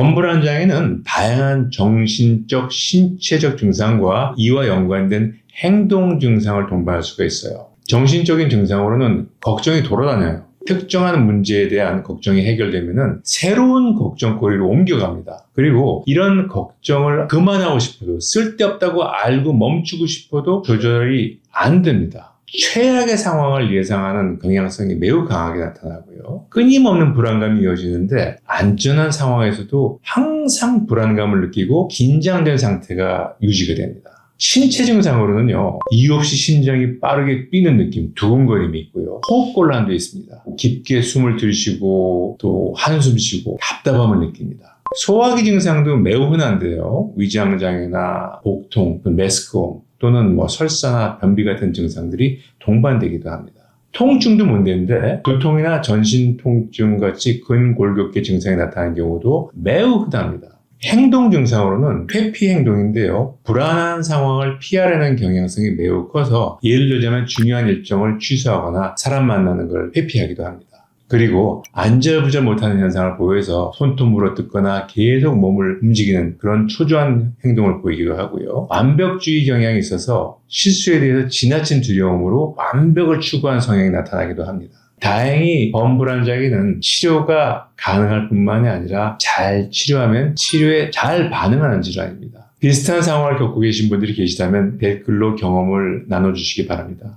범불안 장애는 다양한 정신적, 신체적 증상과 이와 연관된 행동 증상을 동반할 수가 있어요. 정신적인 증상으로는 걱정이 돌아다녀요. 특정한 문제에 대한 걱정이 해결되면은 새로운 걱정거리로 옮겨갑니다. 그리고 이런 걱정을 그만하고 싶어도 쓸데없다고 알고 멈추고 싶어도 조절이 안 됩니다. 최악의 상황을 예상하는 경향성이 매우 강하게 나타나고요. 끊임없는 불안감이 이어지는데 안전한 상황에서도 항상 불안감을 느끼고 긴장된 상태가 유지가 됩니다. 신체 증상으로는요, 이유 없이 심장이 빠르게 뛰는 느낌, 두근거림이 있고요. 호흡곤란도 있습니다. 깊게 숨을 들이쉬고 또 한숨 쉬고 답답함을 느낍니다. 소화기 증상도 매우 흔한데요. 위장장애나 복통, 메스크홈 또는 뭐 설사나 변비 같은 증상들이 동반되기도 합니다. 통증도 문제인데 두통이나 전신 통증 같이 근골격계 증상이 나타나는 경우도 매우 흔합니다. 행동 증상으로는 회피 행동인데요. 불안한 상황을 피하려는 경향성이 매우 커서 예를 들자면 중요한 일정을 취소하거나 사람 만나는 걸 회피하기도 합니다. 그리고 안절부절 못하는 현상을 보여서 손톱 물어뜯거나 계속 몸을 움직이는 그런 초조한 행동을 보이기도 하고요. 완벽주의 경향이 있어서 실수에 대해서 지나친 두려움으로 완벽을 추구한 성향이 나타나기도 합니다. 다행히 범불안 장애는 치료가 가능할 뿐만이 아니라 잘 치료하면 치료에 잘 반응하는 질환입니다. 비슷한 상황을 겪고 계신 분들이 계시다면 댓글로 경험을 나눠주시기 바랍니다.